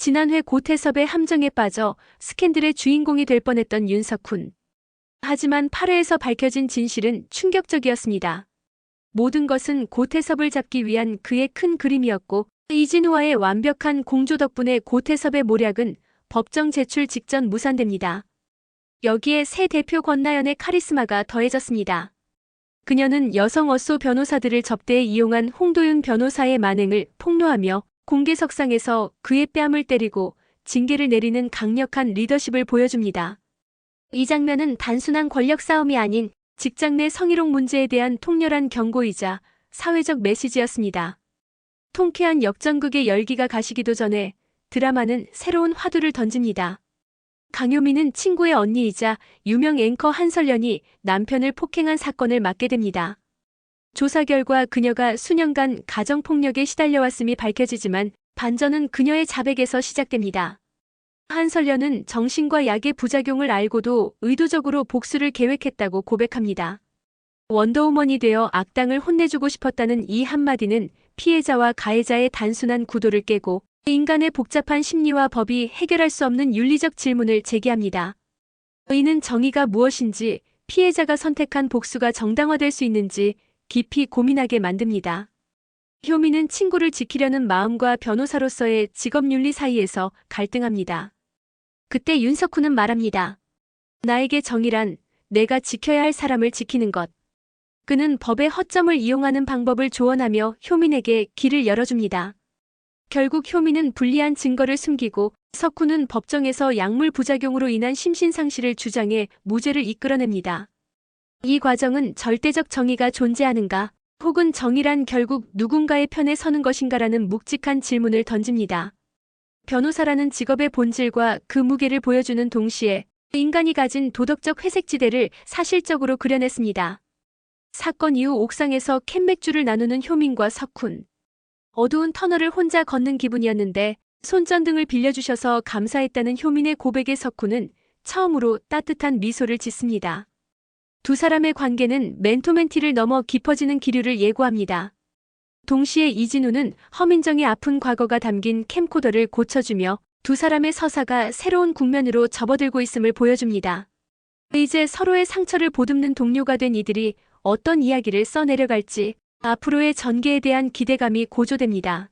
지난해 고태섭의 함정에 빠져 스캔들의 주인공이 될 뻔했던 윤석훈. 하지만 8회에서 밝혀진 진실은 충격적이었습니다. 모든 것은 고태섭을 잡기 위한 그의 큰 그림이었고 이진우와의 완벽한 공조 덕분에 고태섭의 모략은 법정 제출 직전 무산됩니다. 여기에 새 대표 권나연의 카리스마가 더해졌습니다. 그녀는 여성 어쏘 변호사들을 접대해 이용한 홍도윤 변호사의 만행을 폭로하며 공개석상에서 그의 뺨을 때리고 징계를 내리는 강력한 리더십을 보여줍니다. 이 장면은 단순한 권력 싸움이 아닌 직장 내 성희롱 문제에 대한 통렬한 경고이자 사회적 메시지였습니다. 통쾌한 역전극의 열기가 가시기도 전에 드라마는 새로운 화두를 던집니다. 강효민은 친구의 언니이자 유명 앵커 한설련이 남편을 폭행한 사건을 맡게 됩니다. 조사 결과 그녀가 수년간 가정폭력에 시달려왔음이 밝혀지지만 반전은 그녀의 자백에서 시작됩니다. 한설련은 정신과 약의 부작용을 알고도 의도적으로 복수를 계획했다고 고백합니다. 원더우먼이 되어 악당을 혼내주고 싶었다는 이 한마디는 피해자와 가해자의 단순한 구도를 깨고 인간의 복잡한 심리와 법이 해결할 수 없는 윤리적 질문을 제기합니다. 의는 정의가 무엇인지 피해자가 선택한 복수가 정당화될 수 있는지 깊이 고민하게 만듭니다. 효민은 친구를 지키려는 마음과 변호사로서의 직업윤리 사이에서 갈등합니다. 그때 윤석훈은 말합니다. 나에게 정의란 내가 지켜야 할 사람을 지키는 것. 그는 법의 허점을 이용하는 방법을 조언하며 효민에게 길을 열어줍니다. 결국 효민은 불리한 증거를 숨기고 석훈은 법정에서 약물 부작용으로 인한 심신상실을 주장해 무죄를 이끌어냅니다. 이 과정은 절대적 정의가 존재하는가 혹은 정의란 결국 누군가의 편에 서는 것인가라는 묵직한 질문을 던집니다. 변호사라는 직업의 본질과 그 무게를 보여주는 동시에 인간이 가진 도덕적 회색지대를 사실적으로 그려냈습니다. 사건 이후 옥상에서 캔맥주를 나누는 효민과 석훈. 어두운 터널을 혼자 걷는 기분이었는데 손전등을 빌려주셔서 감사했다는 효민의 고백에 석훈은 처음으로 따뜻한 미소를 짓습니다. 두 사람의 관계는 멘토멘티를 넘어 깊어지는 기류를 예고합니다. 동시에 이진우는 허민정의 아픈 과거가 담긴 캠코더를 고쳐주며 두 사람의 서사가 새로운 국면으로 접어들고 있음을 보여줍니다. 이제 서로의 상처를 보듬는 동료가 된 이들이 어떤 이야기를 써내려갈지 앞으로의 전개에 대한 기대감이 고조됩니다.